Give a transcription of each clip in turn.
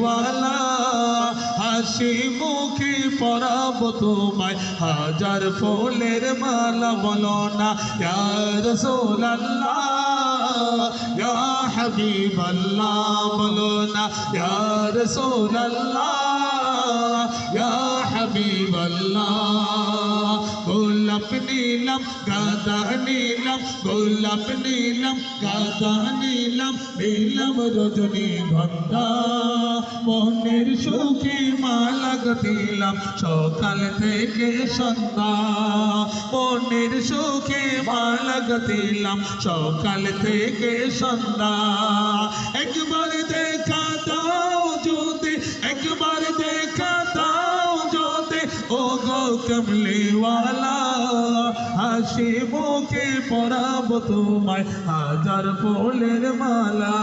ওয়ালা হাসি মুখে পরাব তোমায়। হাজার ফুলের মালা বলো না, ইয়া রাসূলুল্লাহ, ইয়া হাবিবাল্লাহ বলো না, ইয়া রাসূলুল্লাহ, ইয়া হাবিবাল্লাহ গোলাপ নীলম গাদা নীলম গোলাপ নীলম গাদা নীলম নীলম রজনী গন্ধা মনের সুখে মালা গতিলাম সকাল থেকে সন্ধ্যা। মনের সুখে মালা গতিলাম সকাল থেকে সন্ধ্যা। একবার দেখা কমলিওয়ালা হাসি মুখে পরাব তোমায়, হাজার ফুলের মালা।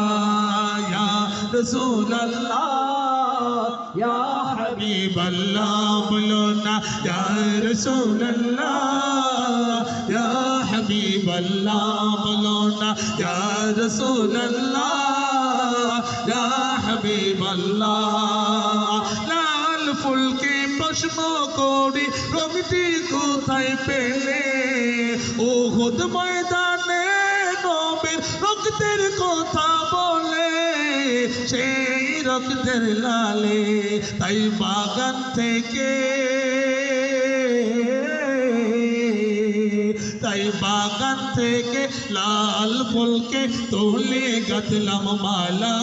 ইয়া রাসূলুল্লাহ, ইয়া হাবিবাল্লাহ, বলো না, ইয়া রাসূলুল্লাহ, ইয়া হাবিবাল্লাহ, বলো না, ইয়া রাসূলুল্লাহ, ইয়া হাবিবাল্লাহ। লাল ফুলকে প্রশ্ন করি রবিটি কোথায় পেলে? ও হোদ ময়দানে নবীর রক্তের কথা বলে, সেই রক্তের লালে তাই বাগান থেকে, তাই বাগান থেকে লাল ফুলকে তোলে গাতলাম মালা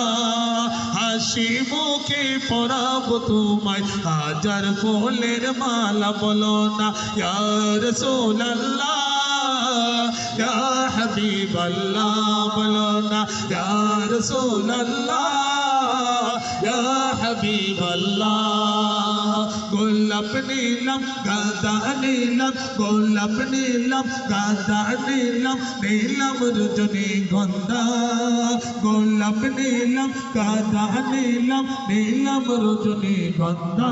হাসি মুখে পরাব তোমায় হাজার ফুলের মালা বলো না ইয়া রাসূলুল্লাহ ইয়া হাবিবাল্লাহ বলো না ইয়া রাসূলুল্লাহ ইয়া হাবিবাল্লাহ গোলাপ নীলম গাদা নীলম গোলাপ নীলম গাদা নীলম নীলম রজনী গন্ধা গোলাপ নীলম গাদা নীলম নীলম রজনী গন্ধা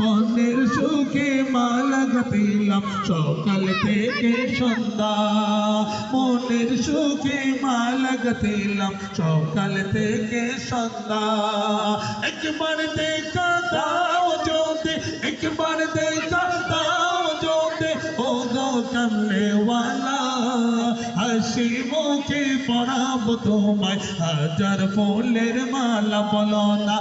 মনের সুখে মালা গাতিলাম সকাল থেকে সন্ধ্যা মনের সুখে মালা গাতিলাম সকাল থেকে সন্ধ্যা একবার দেখা দাও যদি परदेशा जो दे होगा करने वाला হাসিমো কে পড়াব তোমায় হাজার ফুলের মালা বলো না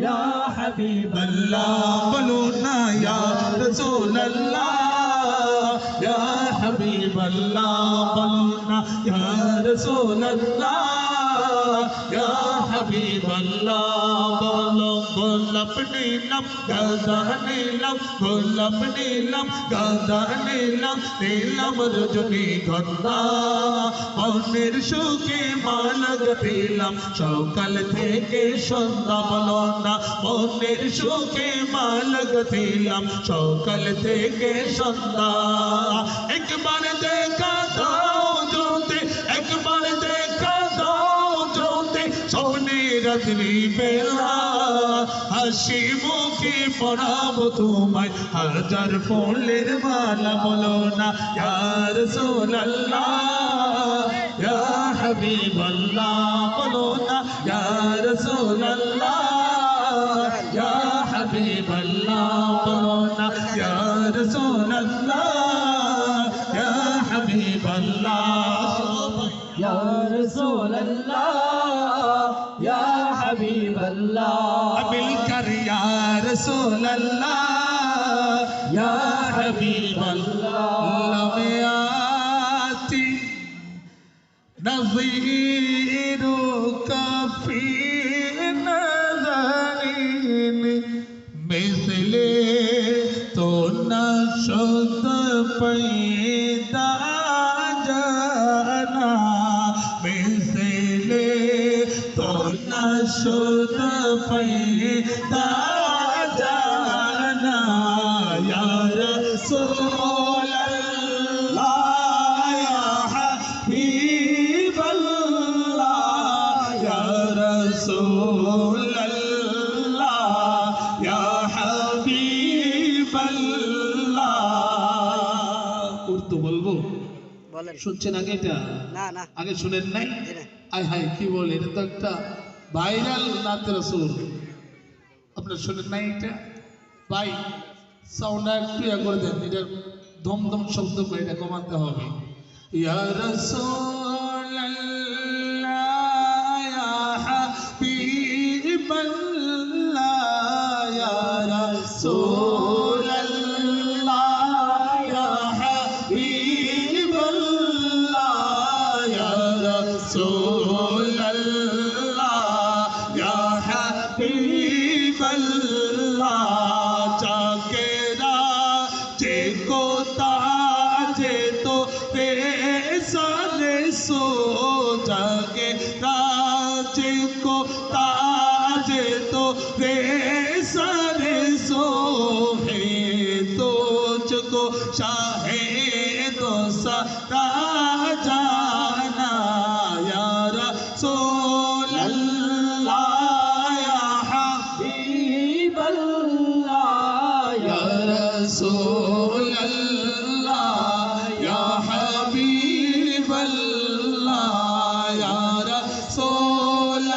ইয়া হাবিবাল্লাহ বলো না ইয়া রাসূলুল্লাহ ইয়া হাবিবাল্লাহ বলো না ইয়া রাসূলুল্লাহ ইয়া হাবিবাল্লাহ বলো গোলাপ নীলম গাদা নীলম গোলাপ নীলম গাদা নীলম নীলম রজনী গন্ধা মনের সুখে মালা গতিলাম সকাল থেকে সন্ধ্যা বলো না মনের সুখে মালা গতিলাম সকাল থেকে সন্ধ্যা একবার দেখা দাও স্বপ্নে রাত্রি বেলা হাসি মুখে পড়াব তোমায়। হাজার ফুলের মালা বলো না। ইয়া রাসূলুল্লাহ, ইয়া হাবিবাল্লাহ বলো না। ইয়া রাসূলুল্লাহ উর্দু বলব শুনছেন আগে এটা? না না। আগে শুনেন নাই। আয় হায় কি বলে? এটা তো একটা ভাইরাল নাতের সুর আপনার শোনেন নাই এটা? ভাই সাউন্ডটা একটু ইয়া করে দেন, এটার ধমধম শব্দ এটা কমাতে হবে। ইয়া রাসূলাল্লাহ, ইয়া হাবিবাল্লাহ, ইয়া রাসূলাল্লাহ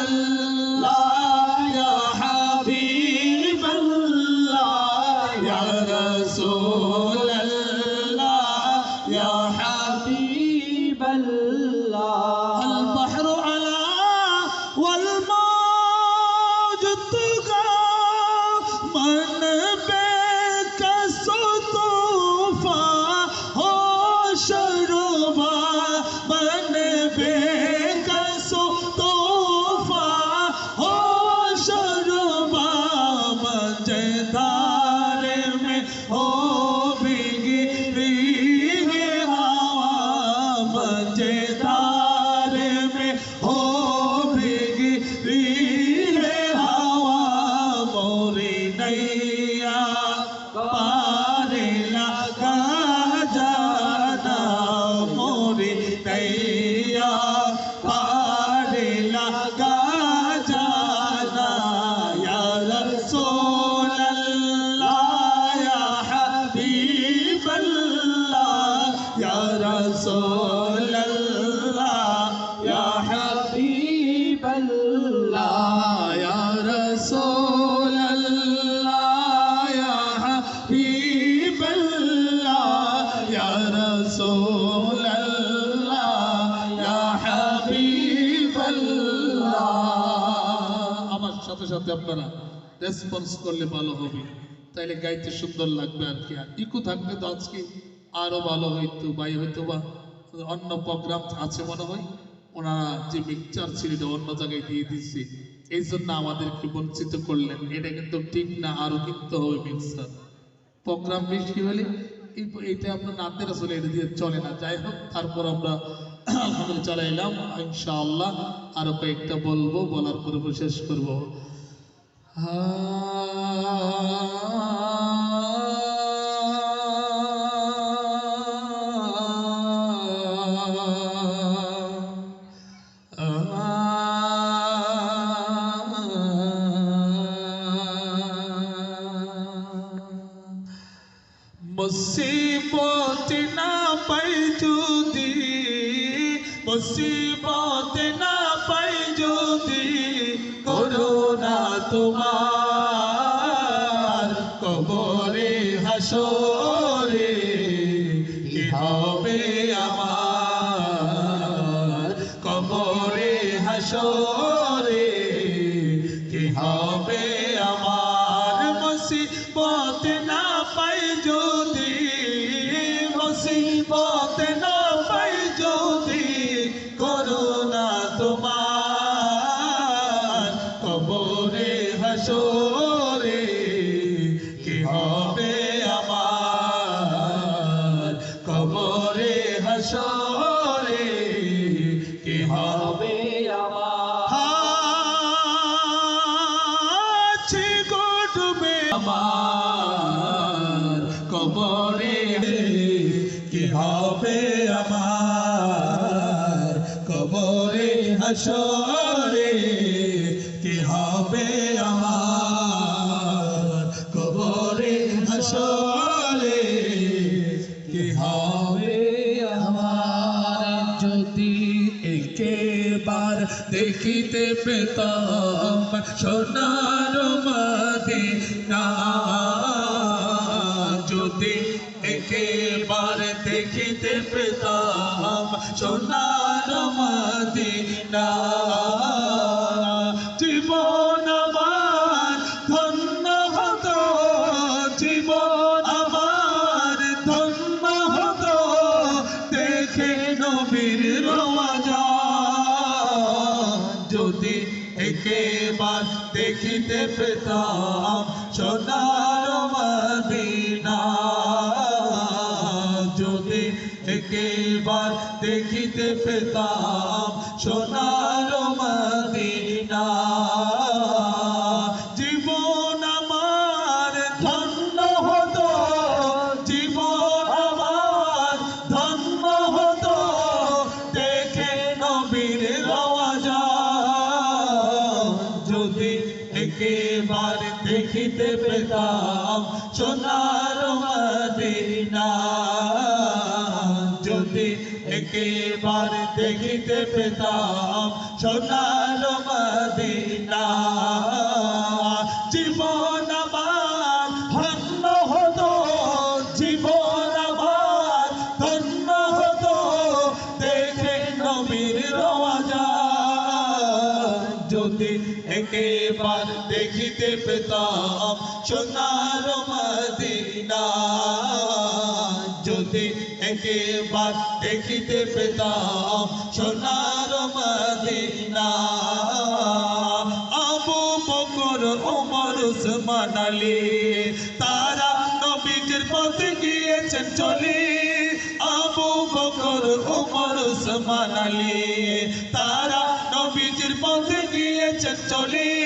أن রেসপন্স করলে ভালো হবে। তাইলে গাইতে সুন্দর লাগবে আর কি। আর ইকু থাকলে তো আজকে আরও ভালো হইতো বাই হইতো বা অন্য প্রোগ্রাম আছে মনে হয়, ওনারা যে মিক্সচার ছিল এটা অন্য জায়গায় দিয়ে দিচ্ছে এই জন্য আমাদেরকে বঞ্চিত করলেন। এটা কিন্তু ঠিক না, আরও কিনতে হবে মিক্সার প্রোগ্রাম বেশি হলে এই এইটা আপনার নাতের আসলে এটা দিয়ে চলে না। যাই হোক, তারপর আমরা চালাইলাম। ইনশাআল্লাহ আরও কয়েকটা বলব, বলার পরে শেষ করব। মুসিবত না পাই যদি মুসিবত so দেখিতে পেতাম সোনার মদিনা। যদি একেবার দেখিতে পেতাম সোনার মাদে জীবন দেখিতে পেতাম সোনার একেবার দেখিতে পেতাম সোনার Medina. Abu Bakr, Omar, Usman Ali, তারা নবীজির পথে গিয়েছেন চলে। Abu Bakr, Omar, Usman Ali, তারা নবীজির পথে গিয়েছেন চলে।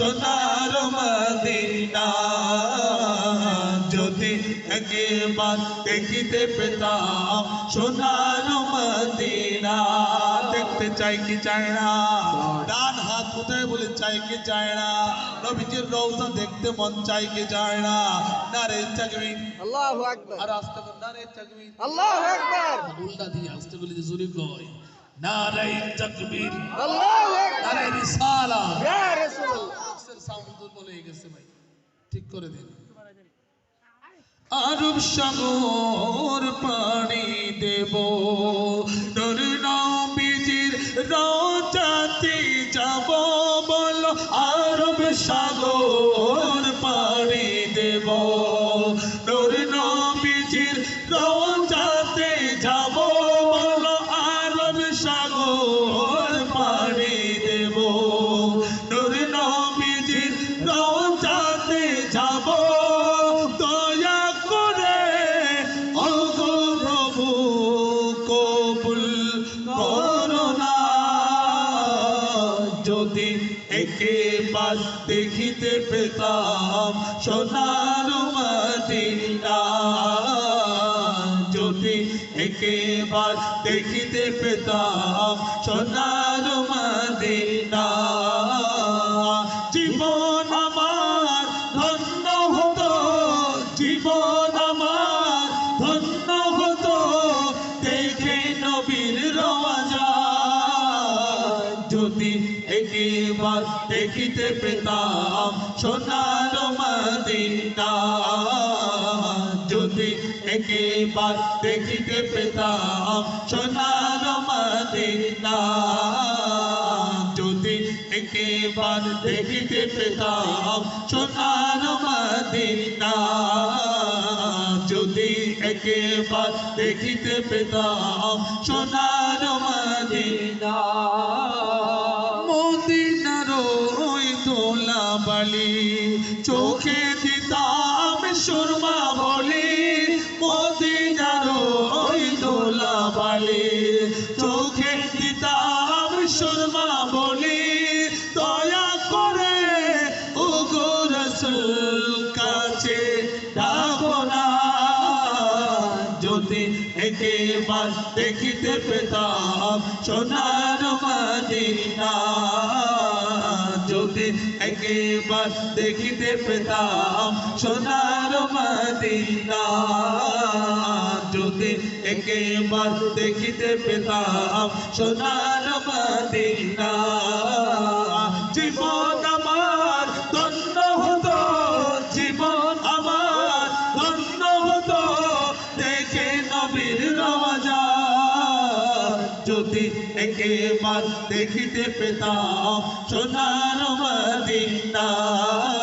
সোনার মদিনা। যদি একেবার দেখিতে পেতাম সোনার মদিনা। দেখতে চাই কি চাই না? ডান হাত কোথায় বলে চাই কি চায় না? নবীজির রওজা দেখতে মন চাই কি চায় না? নারে চাকরি আল্লাহু আকবার। আর আস্তে করে নারে চাকরি আল্লাহু আকবার। উল্টা দিয়ে আস্তে যে জোরে কয় নারাই তাকবীর আল্লাহু আকবার। নারাই রিসালা। ইয়া রাসূলুল্লাহ। সাউন্ড দুর্বল হয়ে গেছে ভাই। ঠিক করে দিন। আরব সাগর পানি দেব। বিজির নবীজির রোজাতে যাব বল আরব সাগর। যদি একে পাশ দেখিতে পেতাম সোনার যদি পাশ দেখিতে পেতাম সোনার মদিনা সোনার মদিনা যদি একেবার দেখিতে পেতাম সোনার মদিনা যদি একেবার দেখিতে পেতাম সোনার মদিনা দেখিতে পেতাম সোনার মদিনা। যদি একেবার দেখিতে পেতাম সোনার মদিনা। জীবন আমার ধন্য হতো, জীবন আমার ধন্য হতো। দেখে নবীর রওজা। যদি একেবার দেখিতে পেতাম সোনার মদিনা।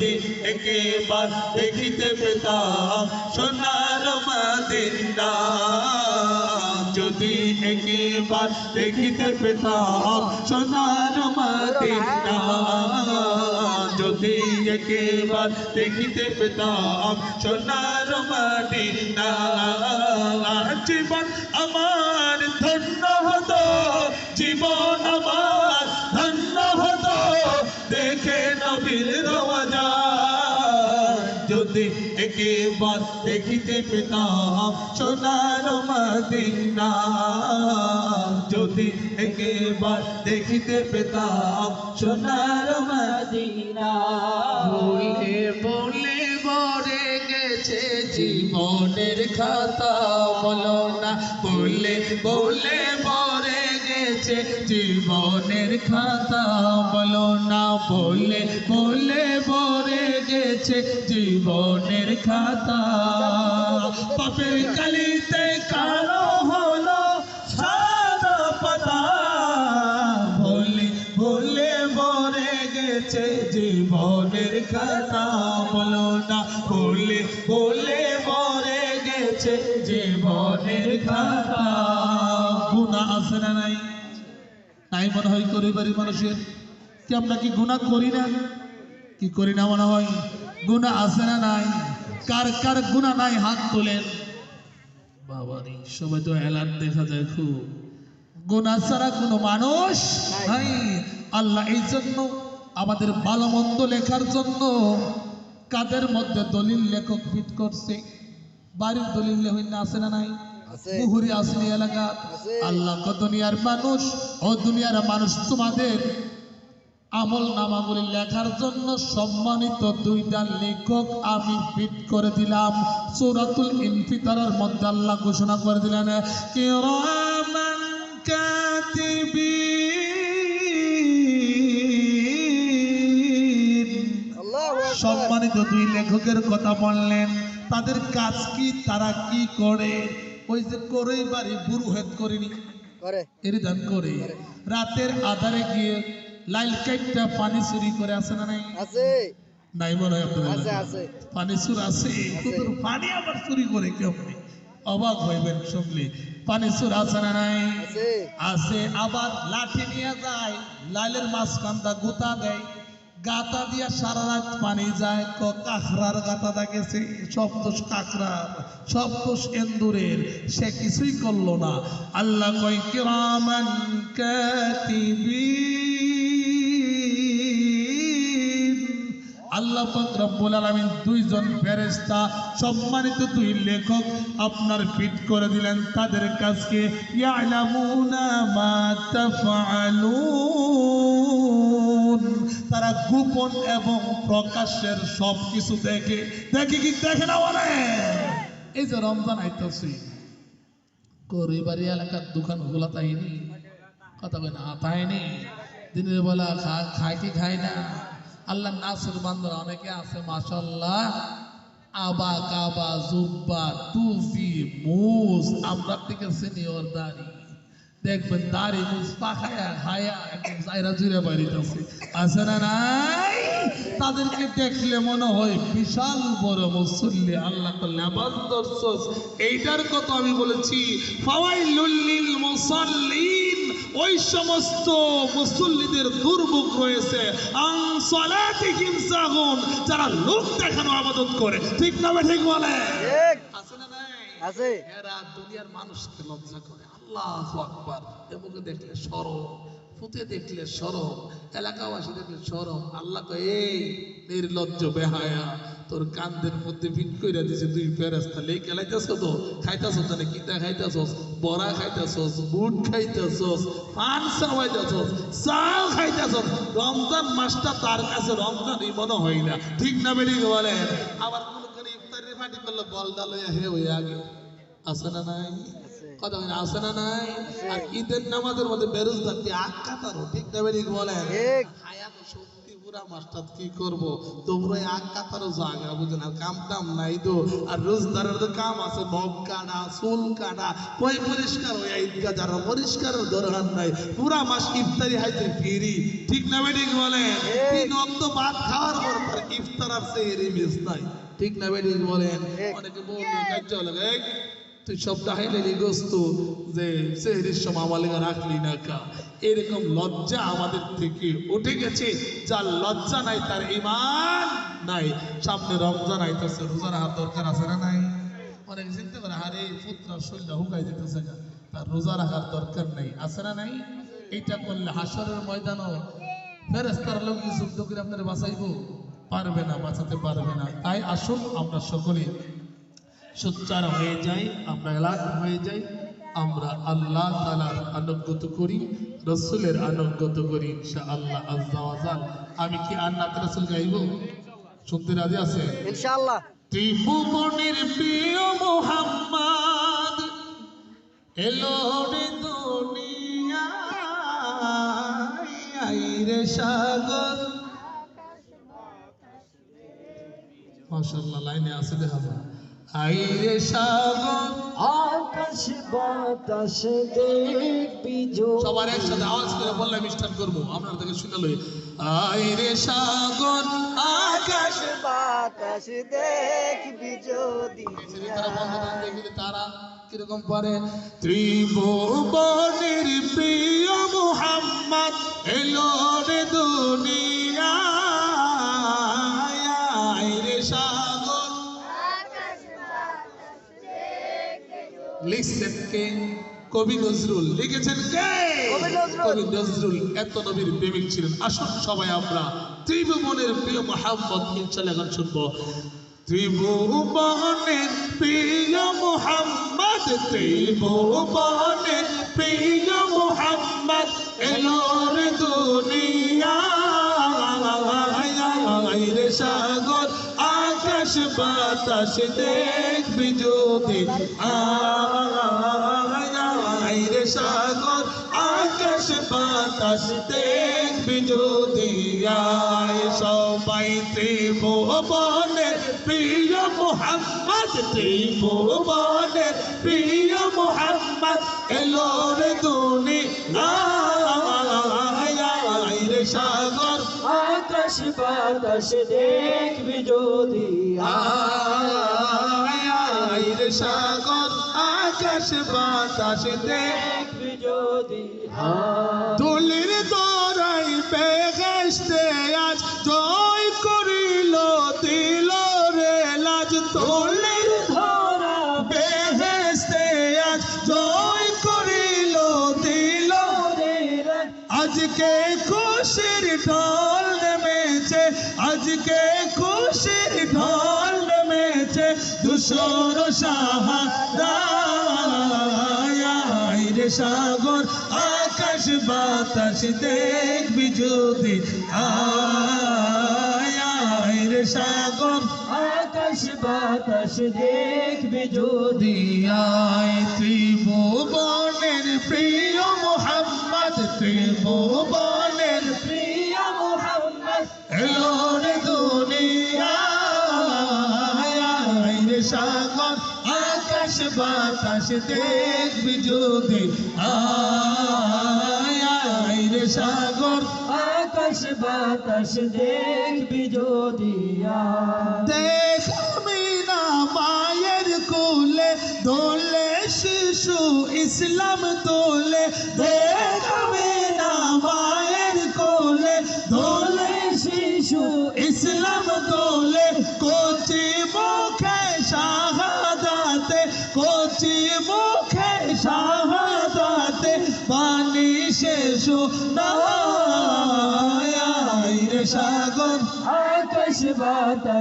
যদি একেবার দেখিতে পেতাম সোনার মদিনা। যদি একেবার দেখিতে পেতাম সোনার মদিনা। যদি একেবার দেখিতে পেতাম সোনার মদিনা। জীবন আমার ধন্য হতো, জীবন আমার ধন্য হতো। দেখে নবীর একেবার দেখিতে পেতাম। সোনার মদিনা। যদি একেবার দেখিতে পেতাম, সোনার মদিনা। বলে বলে গেছে জীবনের খাতা বলো না। বলে বলে গেছে জীবনের খাতা। বলো না, বলে বলে বরে গেছে জীবনের খাতা। পাপের কালিতে কালো হলো সাদা পাতা। বলে বলে বলে গেছে জীবনের খাতা। বলো না, বলে বলে বলে গেছে জীবনের কথা গুণা না নাই? নাই মনে হয় করিবারি মানুষের। কি আমরা কি গুণা করি না? কি করি না মনে হয়? গুণা আছে না নাই? কার কার গুণা নাই হাত তোলেন? বাবারি সবাই তো এলান দেখা যায় খুব। গোনা ছাড়া কোনো মানুষ নাই। আল্লাহ এই জন্য আমাদের ভালো মন্দ লেখার জন্য কাদের মধ্যে দলিল লেখক ফিট করছে? বাড়ির দলিল হইলে আছে না নাই? মুহুরি আসলি এলাকা। আল্লাহ দুনিয়ার মানুষ ও দুনিয়ার মানুষ তোমাদের আমল নামাগুলি লেখার জন্য সম্মানিত দুইটা লেখক আমি ফিট করে দিলাম। সূরাতুল ইনফিতারের মধ্যে আল্লাহ ঘোষণা করে দিলেন কিরামান সম্মানিত দুই লেখকের কথা বললেন তাদের কাজ কি তারা কি করে? ওই যে করেই বাড়ি বুড়ু হেদ করিনি। করে। এর দান করে। রাতের আধারে গিয়ে লাইল কাইটটা পানি চুরি করে আসে না নাই? আছে। নাই মনে হয় আপনাদের আছে? আছে। পানি চুর আছে। পানি আবার চুরি করে কেউ অবাক হইবেন শুনলে পানি চুর আছে না নাই? আছে। আছে। আবার লাঠি নিয়ে যায়। লাইলের মাঝখানটা গুতা দেয়। গাতা দিয়া সারা রাত পানি যায় ক কাঁকড়ার গাতা সব দোষ কাঁকড়ার, সব দোষ এন্দুরের। সে কিছুই করল না। আল্লাহ কই কিরামান কাতিবিন। আল্লাহ রব্বুল আলামিন দুইজন ফেরেশতা, সম্মানিত দুই লেখক আপনার ফিট করে দিলেন তাদের কাজকে। ইয়ালামুনা মা তাফআলুন তারা গোপন এবং প্রকাশের সব কিছু দেখে। দেখে কি? দেখে না বলে এই যে রমজান আইতেছে। করিবারি এলাকার দোকান খোলা তাইনি। কথা বলে না, তাইনি। দিনের বেলা খায় কি খায় না? আল্লাহ নাসুর বান্দরা অনেকে আছে মাশাল্লাহ আবা, কাবা, জুব্বা, টুপি মুস আমরা থেকে সিনিয়র দাড়ি দেখবেন দাড়ি মুস পাখায়া খায়া একদম জায়রা জুড়ে বাড়িতেছে। আছে না নাই? তাদেরকে দেখলে মনে হয় বিশাল বড় মুসল্লি আল্লাহ লেবান্দর এইটার কথা আমি বলেছি ফাওয়াইলুল লিল মুসাল্লিন ওই সমস্ত মুসল্লিদের দুর্ভোগ রয়েছে সাহুন যারা লোক দেখানো আবাদত করে। ঠিক না ঠিক বলে? আছে না নাই? আছে। এরা দুনিয়ার মানুষকে লজ্জা করে। আল্লাহ আকবার। এমুকে দেখলে সরব ফুতে দেখলে সরম এলাকাবাসী দেখলে সরম আল্লাহ কয়, এই নির্লজ্জ বেহায়া, তোর কান্দের মধ্যে ভিট কইরা দিছে দুই ফেরেস্তা লেই খেলাইতেছ তো? খাইতেছ তাহলে কিতা খাইতেছস? বড়া খাইতেছস? বুট খাইতেছস? পান চাওয়াইতেছস? চাও খাইতেছস? রমজান মাসটা তার কাছে রমজানই মনে হয় না। ঠিক না বেরিয়ে বলে আবার কোন কোন ইফতারের পার্টি করলে, বল ডাল হে হইয়া আগে। আছে না নাই? কথা বলেন আছে না নাই? আর ঈদের নামাজের মধ্যে বেরোজগার দিয়ে আক্কা তারও ঠিক না বেরিয়ে বলেন? হায়াত সত্যি পুরা মাস্টার কি করব? তোমরা এক কাতারও বুঝেন আর কাম টাম নাই তো। আর রোজদারের তো কাম আছে নখ কাটা চুল কাটা কই পরিষ্কার হয়ে ঈদগা যারা পরিষ্কারের দরকার নাই পুরা মাস ইফতারি হাইতে ফিরি। ঠিক না বেডিক বলেন? তিন অক্ত ভাত খাওয়ার পর তার ইফতার আর নাই। ঠিক না বেডিক বলেন? অনেকে "এই, তুই হাইলে গোস্ত যে সেহরির সময় আমালিগা রাখলি না কা? এরকম লজ্জা আমাদের থেকে উঠে গেছে, যার লজ্জা নাই, তার ইমান নাই। সামনে রমজান আইতেছে রোজা রাখার দরকার আছে না নাই? অনেক চিন্তা করে, আরে, পুত্র শরীরটা হুকাই যেতেছে গা। তার রোজা রাখার দরকার নেই, আছে না নাই? এইটা করলে হাসরের ময়দানও ফেরেস্তার লোক যুদ্ধ করে আপনারা বাঁচাইবো? পারবে না, বাঁচাতে পারবে না। তাই আসুন, আমরা সকলে সোচ্চার হয়ে যাই আমরা এলাক হয়ে যাই আমরা আল্লাহ তালার আনুগত করি রসুলের আনুগত করি ইনশা আল্লাহ আজাল আমি কি আন্নাত রসুল গাইব? শুনতে রাজি আছে ইনশাআল্লাহ। ত্রিভুবনের প্রিয় মোহাম্মদ এলো রে দুনিয়া রে সাগর। মাশাল্লাহ লাইনে আছে দেখা যায় আইরে সাগর আকাশ বাতাস দেখবি জো- সবার একসাথে আওয়াজ করে বললে মিষ্টান করব। আপনার থেকে শুনে লই। আইরে সাগর আকাশ বাতাস দেখবি যদি। তারা কীরকম পারে। ত্রিভুবনের প্রিয় মুহাম্মদ এলো রে দুনিয়া। লিখছেন কে? কবি নজরুল। লিখেছেন কে? কবি নজরুল। এত নবীর প্রেমিক ছিলেন। আসুন সবাই আমরা ত্রিভুবনের প্রিয় মোহাম্মদ ইনশাল্লাহ এখন শুনব। ত্রিভুবনের প্রিয় মোহাম্মদ ত্রিভুবনের প্রিয় মোহাম্মদ এলোর দুনিয়া। রে সাগর। আকাশ বাতাস দেখবি যদি। আয় রে সাগর, আকাশ বাতাস দেখবি যদি। আয় সবাই ত্রিভুবনের প্রিয় মোহাম্মদ, ত্রিভুবনের প্রিয় মোহাম্মদ। এলো রে দুনিয়া আয় আকাশ বাতাস দেখবি যদি। আয় রে সাগর আকাশ বাতাস দেখ দেখবি যদি। তুলির দরাই বেহেস্তে আজ জয় করিল দিল রে লাজ তুলির ধরা বেহেস্তে আজ জয় করিল দিল আজকে খুশির ঢল নেমেছে আজকে খুশির ঢল নেমেছে দুশোর সাহারায়। রে সাগর, আকাশ বাতাস দেখবি যদি আয় রে সাগর, আকাশ বাতাস দেখবি যদি দুনিয়ায় ত্রিভুবনের প্রিয় মোহাম্মদ ত্রিভুবনের বাতাস দেখবি যদি আয় রে সাগর। আকাশ বাতাস দেখবি যদি দেখ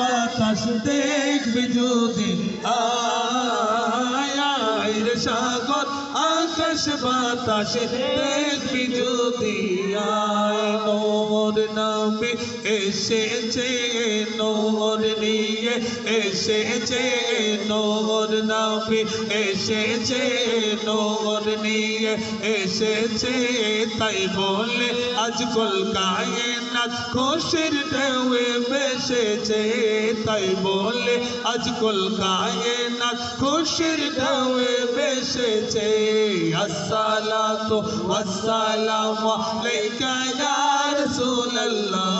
বাতাস দেখবি যদি। আয় রে সাগর, আকাশ বাতাস দেখবি যদি। আয় নামে এসেছে নোর নিয়ে। এসেছে নোর নামে এসেছে নোর নিয়ে এসেছে, তাই বলে আজ কলকায় না খুশির ঢেউয়ে বেসেছে তাই বলে আজ কলকায় না খুশির ঢেউয়ে বেসেছে আসসালাতু ওয়াসসালামু আলাইকা ইয়া রাসূলুল্লাহ।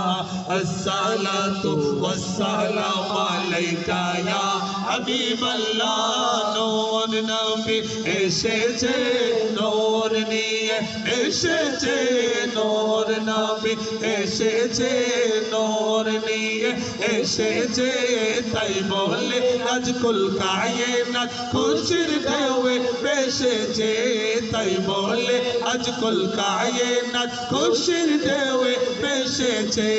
রাসূলুল্লাহ আসসালাতু ওয়াসসালামু আলাইকা ইয়া হাবিবাল্লাহ নূর নবী এসেছে নূর নিয়ে এসেছে নূর নবী এসেছে নূর নিয়ে এসেছে তাই বলে আজ কুল কায়নাত খুশির ঢেউয়ে বেসেছে তাই বলে আজ কুল কায়নাত খুশির ঢেউয়ে বেসেছে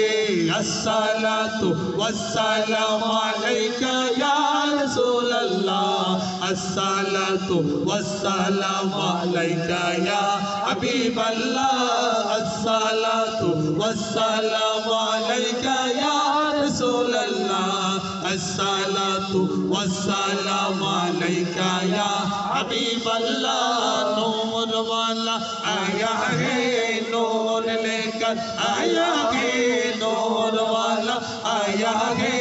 الصلاة والسلام عليك يا رسول الله. الصلاة والسلام عليك يا حبيب الله. الصلاة والسلام عليك يا رسول الله. الصلاة والسلام عليك يا حبيب الله. نور والا آية آیا ہے نور لك آية کر آیا है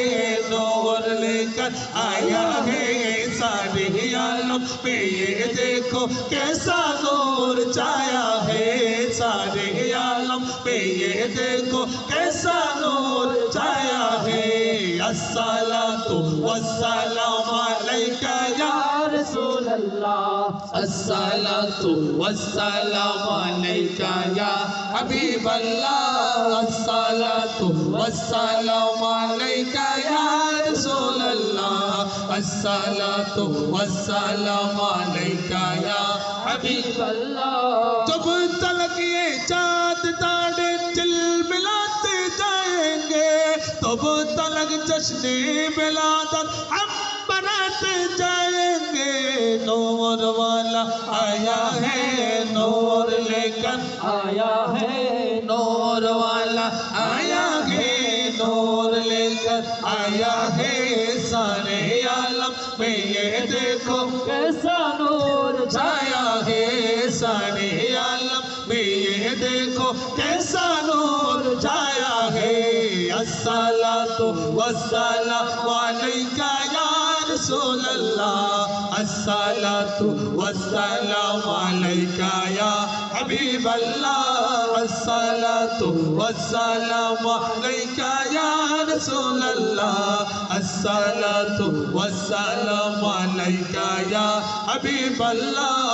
नूर लेकर आया है सारे आलम पे ये देखो कैसा ज़ोर छाया है। सारे आलम पे ये देखो अस्सलातु वस्सलाम अलैका या हबीब अल्लाह अस्सलातु वस्सलाम अलैका जब तलक ये चाँद तारे चिल मिलाते जाएँगे, तब तलक जश्न मिलादत हम बनाते जाएँगे। नौरवा آیا ہے हबीब अल्लाह अस्सलातु वस्सलामु अलैका या रसूल अल्लाह अस्सलातु वस्सलामु अलैका या हबीब अल्लाह